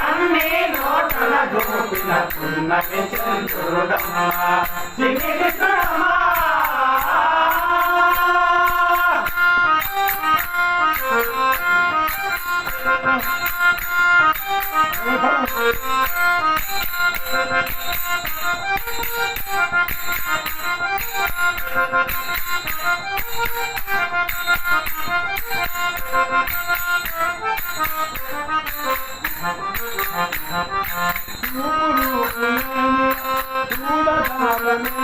అన్ని నోటన చూపిన పున్నమి చంద్రుడమ్మా. చిన్ని కృష్ణుడమ్మా, చూడజాడలేనివాడు,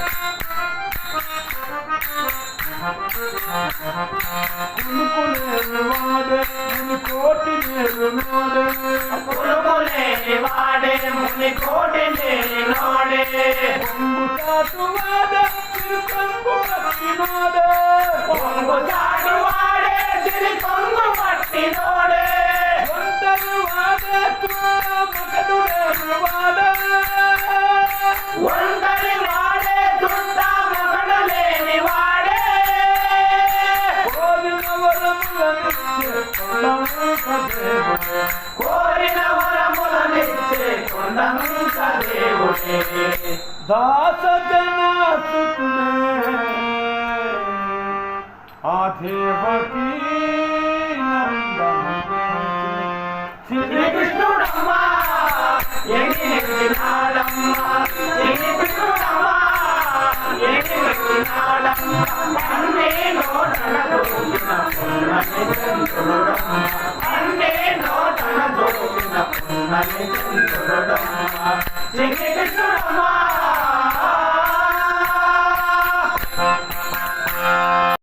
கண்ணி கோடி நேரி நாடே. பொங்கு தாட்டுவாட திருப்பங்கு பட்டினோடு பொங்கு தாடுவாடே திருப்பங்கு பட்டினோடு ஒன்றரு வாடத்துவ மகனுடைய வாட ஒன்றரை வாடே துண்டா மகனலே நிவாடே போதில் அவரும் திருப்பணம் கதேவன் కొండంత దేవుడే. దాస జనాసుతుడే ఆ దేవకీ నందనుడే శ్రీ కృష్ణుడమ్మా ఎన్ని నెక్కినాడమ్మా శ్రీ కృష్ణుడమ్మా ఎన్ని నెక్కినాడమ్మా అన్నే నోటన దోపిన పున్నమి చంద్రుడమ్మా అన్నే నోటన దోపిన పున్నమి చంద్రుడమ్మా శ్రీ కృష్ణుడమ్మా